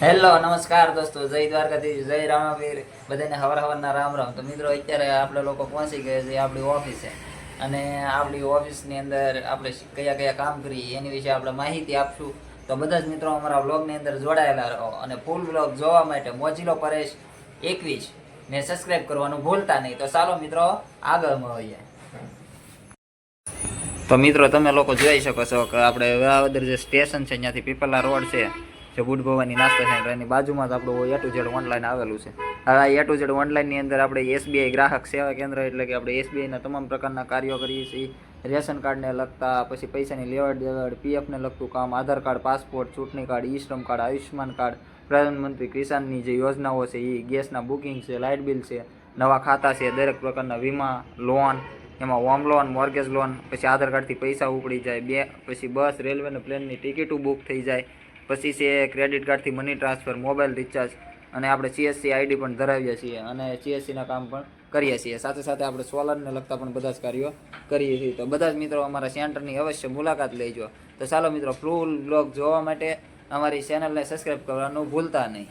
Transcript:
Hello, નમસ્કાર દોસ્તો, જય દ્વારકાધીશ, જય રામાવીર બધાને હવાર હવારના રામ રામ. તો મિત્રો, અત્યારે આપણે લોકો પહોંચી ગયા છે આપણી ઓફિસે. અને આપણી ઓફિસની અંદર આપણે કયા કયા કામ કરીએ, એની વિશે આપણે માહિતી આપશું. તો બધા જ મિત્રો અમારા બ્લોગની અંદર જોડાયેલા રહો અને ફૂલ બ્લોગ જોવા માટે મોજીલો પરેશ એકવીસ ને સબસ્ક્રાઇબ કરવાનું ભૂલતા નહીં. તો ચાલો મિત્રો, આગળ મળીએ. તો મિત્રો, તમે લોકો જોઈ શકો છો કે આપણે વેરાવદર જે સ્ટેશન છે, ત્યાંથી પીપલા રોડ છે જે બુટ ભવાની નાસ્તા સેન્ટર એની બાજુમાં જ આપણું એ ટુ ઝેડ ઓનલાઈન આવેલું છે. હવે આ એ ટુ ઝેડ ઓનલાઈનની અંદર આપણે એસબીઆઈ ગ્રાહક સેવા કેન્દ્ર એટલે કે આપણે એસબીઆઈના તમામ પ્રકારના કાર્યો કરીએ છીએ. રેશન કાર્ડને લગતા, પછી પૈસાની લેવડ દેવડ પીએફને લગતું કામ, આધાર કાર્ડ, પાસપોર્ટ, ચૂંટણી card, e Shram card, Ayushman card, પ્રધાનમંત્રી કિસાનની જે યોજનાઓ છે એ ગેસના બુકિંગ છે, લાઇટ બિલ છે, નવા ખાતા છે, દરેક પ્રકારના વીમા, લોન, એમાં હોમ લોન, મોર્ગેજ લોન, પછી આધાર કાર્ડથી પૈસા ઉપડી જાય, બે, પછી બસ રેલવે અને પ્લેનની ટિકિટો બુક થઈ જાય પછી છે ક્રેડિટ કાર્ડથી મની ટ્રાન્સફર મોબાઈલ રિચાર્જ અને આપણે સીએસસી આઈડી પણ ધરાવીએ છીએ અને સીએસસીના કામ પણ કરીએ છીએ. સાથે સાથે આપણે સોલરને લગતા પણ બધા જ કાર્યો કરીએ છીએ. તો બધા જ મિત્રો અમારા સેન્ટરની અવશ્ય મુલાકાત લેજો. તો ચાલો મિત્રો ફૂલ બ્લોગ જોવા માટે અમારી ચેનલને સબસ્ક્રાઈબ કરવાનું ભૂલતા નહીં.